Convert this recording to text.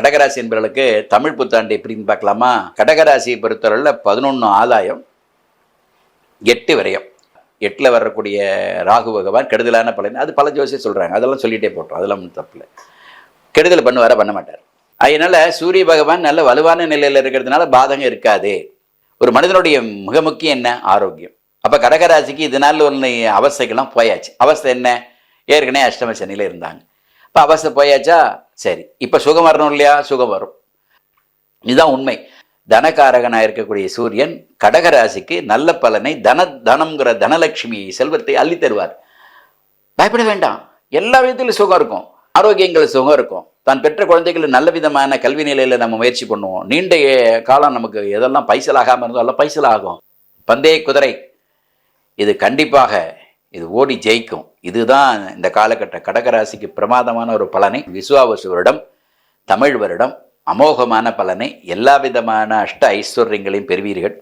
கடகராசி என்பவர்களுக்கு தமிழ் புத்தாண்டு எப்படின்னு பார்க்கலாமா? கடகராசியை பொறுத்தவரையில் பதினொன்று ஆதாயம் எட்டு விரயம். எட்டில் வரக்கூடிய ராகு பகவான் கெடுதலான பலன். அது பல ஜோசியம் சொல்கிறாங்க அதெல்லாம் சொல்லிட்டே போட்டோம். அதெல்லாம் ஒன்றும் தப்பில்லை கெடுதல் பண்ணுவார பண்ண மாட்டார். அதனால சூரிய பகவான் நல்ல வலுவான நிலையில் இருக்கிறதுனால பாதகம் இருக்காது. ஒரு மனிதனுடைய மிக முக்கியம் என்ன? ஆரோக்கியம். அப்போ கடகராசிக்கு இதனால் ஒன்று அவஸ்தைக்கெல்லாம் போயாச்சு. அவஸ்தை என்ன? ஏற்கனவே அஷ்டம சனியில் இருந்தாங்க. இப்போ அவஸ்தை போயாச்சா? சரி இப்போ சுகம் வரணும் இல்லையா? சுகம் வரும். இதுதான் உண்மை. தனகாரகனாக இருக்கக்கூடிய சூரியன் கடகராசிக்கு நல்ல பலனை தன தனம்ங்கிற தனலட்சுமி செல்வத்தை அள்ளி தருவார். பயப்பட வேண்டாம். எல்லா விதத்திலும் சுகம் இருக்கும். ஆரோக்கியங்கள் சுகம் இருக்கும். தான் பெற்ற குழந்தைகள் நல்ல விதமான கல்வி நிலையில் நம்ம முயற்சி பண்ணுவோம். நீண்ட காலம் நமக்கு எதெல்லாம் பைசல் ஆகாமல் இருந்தோ எல்லாம் பைசல் ஆகும் பந்தய குதிரை. இது கண்டிப்பாக இது ஓடி ஜெயிக்கும். இதுதான் இந்த காலகட்ட கடகராசிக்கு பிரமாதமான ஒரு பலனை. விசுவாவசு வருடம் தமிழ் வருடம் அமோகமான பலனை எல்லா விதமான அஷ்ட ஐஸ்வர்யங்களையும் பெறுவீர்கள்.